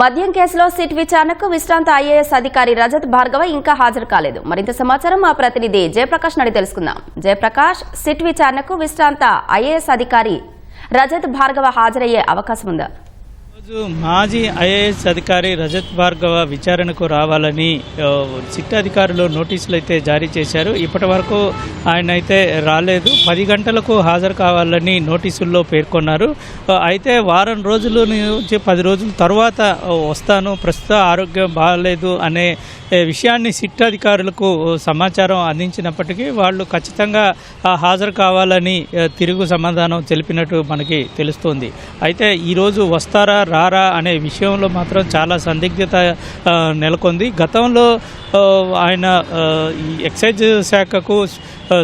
మద్యం కేసులో సిట్ విచారణకు విశ్రాంత ఐఏఎస్ అధికారి రజత్ భార్గవ ఇంకా హాజరు కాలేదు. మరింత సమాచారం మా ప్రతినిధి జయప్రకాష్ నడి తెలుసుకుందాం. జయప్రకాష్ సిట్ విచారణకు విశ్రాంత ఐఏఎస్ అధికారి రజత్ భార్గవ హాజరయ్యే అవకాశం ఉందా? రోజు మాజీ ఐఏఎస్ అధికారి రజత్ భార్గవ విచారణకు రావాలని సిట్ అధికారులు నోటీసులు అయితే జారీ చేశారు. ఇప్పటి వరకు ఆయన అయితే రాలేదు. పది గంటలకు హాజరు కావాలని నోటీసుల్లో పేర్కొన్నారు. అయితే వారం రోజుల నుంచి పది రోజుల తర్వాత వస్తాను. ప్రస్తుత ఆరోగ్యం బాగాలేదు అనే విషయాన్ని సిట్ అధికారులకు సమాచారం అందించినప్పటికీ వాళ్ళు ఖచ్చితంగా హాజరు కావాలని తిరుగు సమాధానం తెలిపినట్టు మనకి తెలుస్తోంది. అయితే ఈరోజు వస్తారా రారా అనే విషయంలో మాత్రం చాలా సందిగ్ధత నెలకొంది. గతంలో ఆయన ఈ ఎక్సైజ్ శాఖకు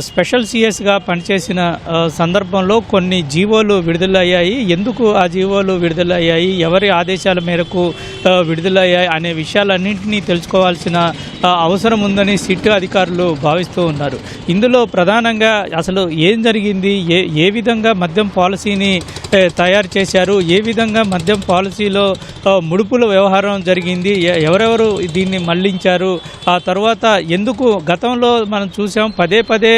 స్పెషల్ సిఎస్గా పనిచేసిన సందర్భంలో కొన్ని జీవోలు విడుదలయ్యాయి. ఎందుకు ఆ జీవోలు విడుదలయ్యాయి? ఎవరి ఆదేశాల మేరకు విడుదలయ్యాయి? అనే విషయాలన్నింటినీ తెలుసుకోవాల్సిన అవసరం ఉందని సిట్ అధికారులు భావిస్తూ ఉన్నారు. ఇందులో ప్రధానంగా అసలు ఏం జరిగింది? ఏ ఏ విధంగా మద్యం పాలసీని తయారు చేశారు? ఏ విధంగా మద్యం పాలసీలో ముడుపుల వ్యవహారం జరిగింది. ఎవరెవరు దీన్ని మళ్ళించారు? ఆ తర్వాత ఎందుకు గతంలో మనం చూసాం పదే పదే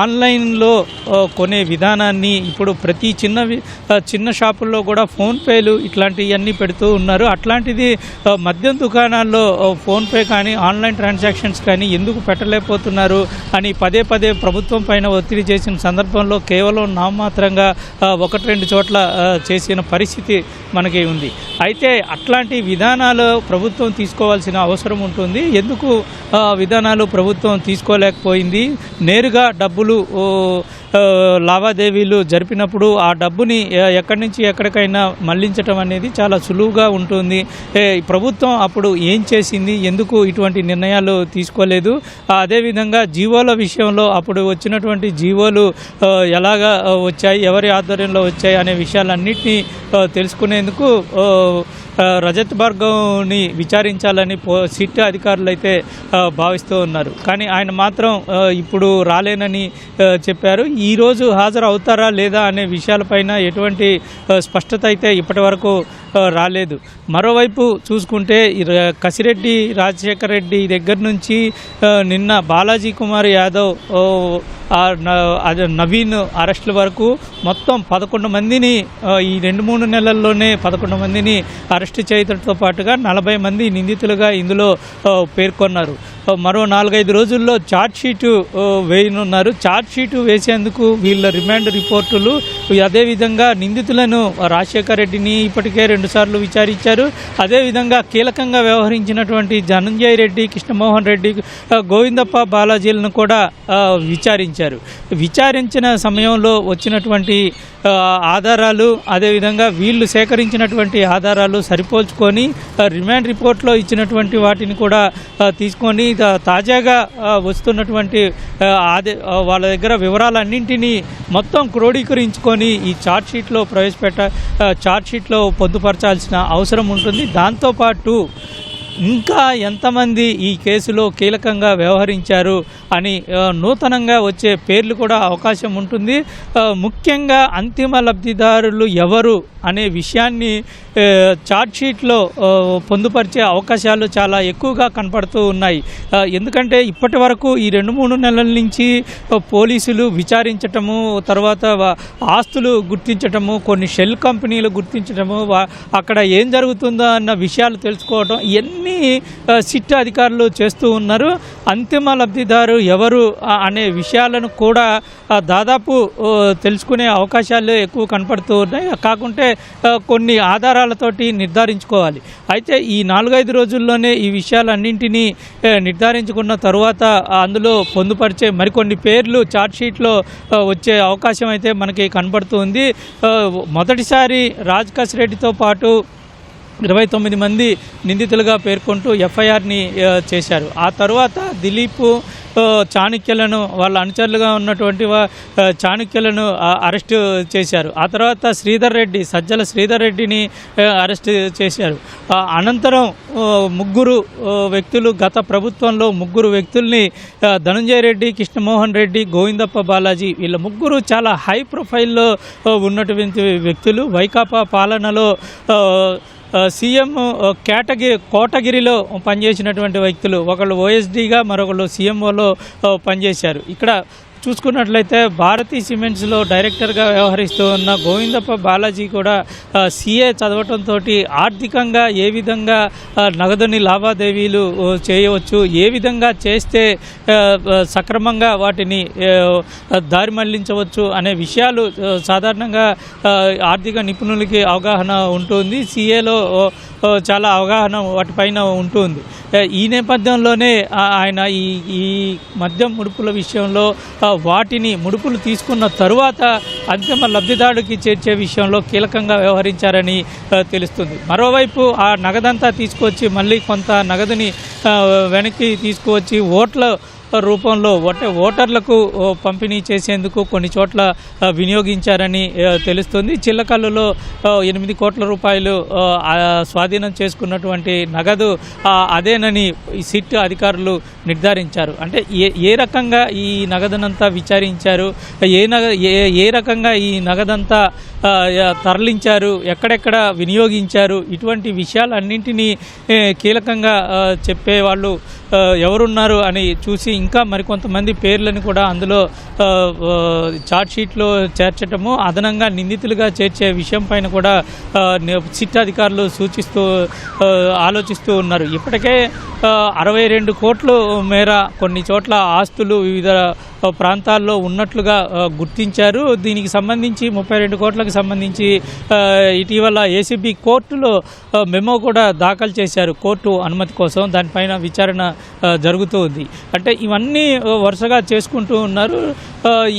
ఆన్లైన్లో కొనే విధానాన్ని ఇప్పుడు ప్రతి చిన్న చిన్న షాపుల్లో కూడా ఫోన్పేలు ఇట్లాంటివన్నీ పెడుతూ ఉన్నారు. అట్లాంటిది మద్యం దుకాణాల్లో ఫోన్పే కానీ ఆన్లైన్ ట్రాన్సాక్షన్స్ కానీ ఎందుకు పెట్టలేకపోతున్నారు అని పదే పదే ప్రభుత్వం పైన ఒత్తిడి చేసిన సందర్భంలో కేవలం నామమాత్రంగా ఒకటి రెండు చోట్ల చేసిన పరిస్థితి మనకి ఉంది. అయితే అట్లాంటి విధానాలు ప్రభుత్వం తీసుకోవాల్సిన అవసరం ఉంటుంది. ఎందుకు విధానాలు ప్రభుత్వం తీసుకోలేకపోయింది? నేరుగా డబ్బులు లావాదేవీలు జరిపినప్పుడు ఆ డబ్బుని ఎక్కడి నుంచి ఎక్కడికైనా మళ్ళించడం అనేది చాలా సులువుగా ఉంటుంది. ప్రభుత్వం అప్పుడు ఏం చేసింది ఎందుకు ఇటువంటి నిర్ణయాలు తీసుకోలేదు? అదేవిధంగా జీవోల విషయంలో అప్పుడు వచ్చినటువంటి జీవోలు ఎలాగా వచ్చాయి ఎవరి ఆధ్వర్యంలో వచ్చాయి అనే విషయాలన్నింటినీ తెలుసుకునేందుకు రజత్ భార్గవ్ని విచారించాలని పో సిట్ అధికారులు అయితే భావిస్తూ ఉన్నారు. కానీ ఆయన మాత్రం ఇప్పుడు రాలేనని చెప్పారు. ఈరోజు హాజరు అవుతారా లేదా అనే విషయాలపైన ఎటువంటి స్పష్టత అయితే ఇప్పటి వరకు రాలేదు. మరోవైపు చూసుకుంటే కసిరెడ్డి రాజశేఖర రెడ్డి దగ్గర నుంచి నిన్న బాలాజీ కుమార్ యాదవ్ నవీన్ అరెస్టుల వరకు మొత్తం పదకొండు మందిని ఈ రెండు మూడు నెలల్లోనే పదకొండు మందిని అరెస్ట్ చేయడంతో పాటుగా నలభై మంది నిందితులుగా ఇందులో పేర్కొన్నారు. మరో నాలుగైదు రోజుల్లో షీటు వేయనున్నారు. షీటు వేసేందుకు వీళ్ళ రిమాండ్ రిపోర్టులు అదేవిధంగా నిందితులను రాజశేఖర రెడ్డిని ఇప్పటికే రెండుసార్లు విచారించారు. అదేవిధంగా కీలకంగా వ్యవహరించినటువంటి ధనంజయ్ రెడ్డి కృష్ణమోహన్ రెడ్డి గోవిందప్ప బాలాజీలను కూడా విచారించారు. విచారించారు. విచారించిన సమయంలో వచ్చినటువంటి ఆధారాలు అదేవిధంగా వీళ్ళు సేకరించినటువంటి ఆధారాలు సరిపోల్చుకొని రిమాండ్ రిపోర్ట్లో ఇచ్చినటువంటి వాటిని కూడా తీసుకొని తాజాగా వస్తున్నటువంటి ఆదే వాళ్ళ దగ్గర వివరాలన్నింటినీ మొత్తం క్రోడీకరించుకొని ఈ ఛార్జ్షీట్లో ప్రవేశపెట్ట ఛార్జ్షీట్లో పొందుపరచాల్సిన అవసరం ఉంటుంది. దాంతోపాటు ఇంకా ఎంతమంది ఈ కేసులో కీలకంగా వ్యవహరించారు అని నూతనంగా వచ్చే పేర్లు కూడా అవకాశం ఉంటుంది. ముఖ్యంగా అంతిమ లబ్ధిదారులు ఎవరు అనే విషయాన్ని చార్జ్షీట్లో షీట్లో పొందుపరిచే అవకాశాలు చాలా ఎక్కువగా కనపడుతూ ఉన్నాయి. ఎందుకంటే ఇప్పటి వరకు ఈ రెండు మూడు నెలల నుంచి పోలీసులు విచారించటము తర్వాత ఆస్తులు గుర్తించటము కొన్ని షెల్ కంపెనీలు గుర్తించటము అక్కడ ఏం జరుగుతుందో అన్న విషయాలు తెలుసుకోవటం ఇవన్నీ పని సిట్ అధికారులు చేస్తూ ఉన్నారు. అంతిమ లబ్ధిదారు ఎవరు అనే విషయాలను కూడా దాదాపు తెలుసుకునే అవకాశాలు ఎక్కువ కనపడుతూ ఉన్నాయి. కాకుంటే కొన్ని ఆధారాలతోటి నిర్ధారించుకోవాలి. అయితే ఈ నాలుగైదు రోజుల్లోనే ఈ విషయాలన్నింటినీ నిర్ధారించుకున్న తరువాత అందులో పొందుపరిచే మరికొన్ని పేర్లు ఛార్జ్ షీట్లో వచ్చే అవకాశం అయితే మనకి కనబడుతుంది మొదటిసారి రాజ్ రెడ్డితో పాటు ఇరవై తొమ్మిది మంది నిందితులుగా పేర్కొంటూ ఎఫ్ఐఆర్ని చేశారు. ఆ తర్వాత దిలీప్ ఆ, చాణక్యులను వాళ్ళ అనుచరులుగా ఉన్నటువంటి వా- చాణక్యులను అరెస్ట్ చేశారు. ఆ తర్వాత శ్రీధర్ రెడ్డి సజ్జల శ్రీధర్ రెడ్డిని అరెస్ట్ చేశారు. అనంతరం ముగ్గురు వ్యక్తులు గత ప్రభుత్వంలో ముగ్గురు వ్యక్తుల్ని ధనంజయ రెడ్డి కృష్ణమోహన్ రెడ్డి గోవిందప్ప బాలాజీ వీళ్ళ ముగ్గురు చాలా హై ప్రొఫైల్లో ఉన్నటువంటి వ్యక్తులు. వైకాపా పాలనలో సీఎం కేటగిరి కోటగిరిలో పనిచేసినటువంటి వ్యక్తులు ఒకళ్ళు ఓఎస్డీగా మరొకళ్ళు సీఎంఓలో పనిచేశారు. ఇక్కడ చూసుకున్నట్లయితే భారతీ సిమెంట్స్లో డైరెక్టర్గా వ్యవహరిస్తూ ఉన్న గోవిందప్ప బాలాజీ కూడా సీఏ చదవటంతో ఆర్థికంగా ఏ విధంగా నగదుని లావాదేవీలు చేయవచ్చు ఏ విధంగా చేస్తే సక్రమంగా వాటిని దారి మళ్ళించవచ్చు అనే విషయాలు సాధారణంగా ఆర్థిక నిపుణులకి అవగాహన ఉంటుంది. సీఏలో చాలా అవగాహన వాటిపైన ఉంటుంది. ఈ నేపథ్యంలోనే ఆయన ఈ ఈ మద్యం ముడుపుల విషయంలో వాటిని ముడుపులు తీసుకున్న తరువాత అంతిమ లబ్ధిదారుడికి చేర్చే విషయంలో కీలకంగా వ్యవహరించారని తెలుస్తుంది. మరోవైపు ఆ నగదంతా తీసుకొచ్చి మళ్ళీ కొంత నగదుని వెనక్కి తీసుకువచ్చి ఓట్ల రూపంలో అంటే ఓటర్లకు పంపిణీ చేసేందుకు కొన్ని చోట్ల వినియోగించారని తెలుస్తుంది. చిల్లకల్లులో ఎనిమిది కోట్ల రూపాయలు స్వాధీనం చేసుకున్నటువంటి నగదు అదేనని సిట్ అధికారులు నిర్ధారించారు. అంటే ఏ ఏ రకంగా ఈ నగదునంతా విచారించారు? ఏ నగ ఏ ఏ రకంగా ఈ నగదంతా తరలించారు? ఎక్కడెక్కడ వినియోగించారు? ఇటువంటి విషయాలన్నింటినీ కీలకంగా చెప్పేవాళ్ళు చెప్పే వాళ్ళు ఎవరున్నారు అని చూసి ఇంకా మరికొంతమంది పేర్లను కూడా అందులో ఆ, షీట్లో చేర్చటము అదనంగా నిందితులుగా చేర్చే విషయం పైన కూడా ఆ, సిట్ అధికారులు సూచిస్తూ ఆలోచిస్తూ ఉన్నారు. ఇప్పటికే అరవై రెండు కోట్ల మేర కొన్ని చోట్ల ఆస్తులు వివిధ ప్రాంతాల్లో ఉన్నట్లుగా గుర్తించారు. దీనికి సంబంధించి ముప్పై రెండు కోట్లకు సంబంధించి ఇటీవల ఏసీబీ కోర్టులో మెమో కూడా దాఖలు చేశారు కోర్టు అనుమతి కోసం. దానిపైన విచారణ జరుగుతూ ఉంది. అంటే ఇవన్నీ వరుసగా చేసుకుంటూ ఉన్నారు.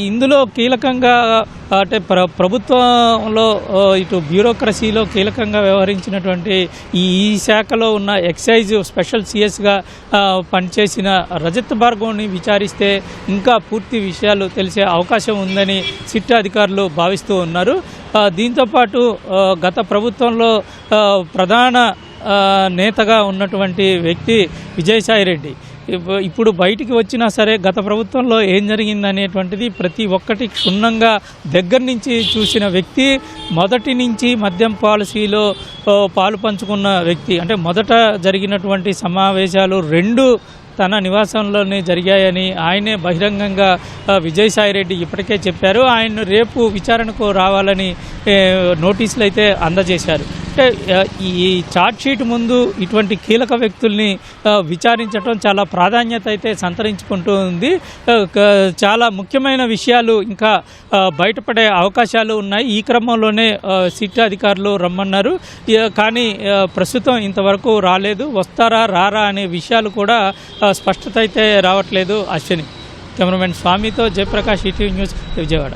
ఇందులో కీలకంగా అంటే ప్ర ప్రభుత్వంలో ఇటు బ్యూరోక్రసీలో కీలకంగా వ్యవహరించినటువంటి ఈ ఈ శాఖలో ఉన్న ఎక్సైజ్ స్పెషల్ సిఎస్గా పనిచేసిన రజత్ భార్గవ్ని విచారిస్తే ఇంకా పూర్తి విషయాలు తెలిసే అవకాశం ఉందని సిట్ అధికారులు భావిస్తూ ఉన్నారు. దీంతోపాటు గత ప్రభుత్వంలో ప్రధాన నేతగా ఉన్నటువంటి వ్యక్తి విజయసాయి రెడ్డి. ఇప్పుడు బయటికి వచ్చినా సరే గత ప్రభుత్వంలో ఏం జరిగింది అనేటువంటిది ప్రతి ఒక్కటి క్షుణ్ణంగా దగ్గర నుంచి చూసిన వ్యక్తి మొదటి నుంచి మద్యం పాలసీలో పాలు పంచుకున్న వ్యక్తి. అంటే మొదట జరిగినటువంటి సమావేశాలు రెండు తన నివాసంలోనే జరిగాయని ఆయనే బహిరంగంగా విజయసాయిరెడ్డి విజయసాయి రెడ్డి ఇప్పటికే చెప్పారు. ఆయన రేపు విచారణకు రావాలని నోటీసులు అయితే అందజేశారు. అంటే ఈ చార్ట్ షీట్ ముందు ఇటువంటి కీలక వ్యక్తుల్ని విచారించడం చాలా ప్రాధాన్యత అయితే సంతరించుకుంటూ ఉంది. చాలా ముఖ్యమైన విషయాలు ఇంకా బయటపడే అవకాశాలు ఉన్నాయి. ఈ క్రమంలోనే సిట్ అధికారులు రమ్మన్నారు. కానీ ప్రస్తుతం ఇంతవరకు రాలేదు. వస్తారా రారా అనే విషయాలు కూడా స్పష్టత అయితే రావట్లేదు అశ్విని. కెమెరామెన్ స్వామితో జయప్రకాష్ ఈటీవీ న్యూస్ విజయవాడ.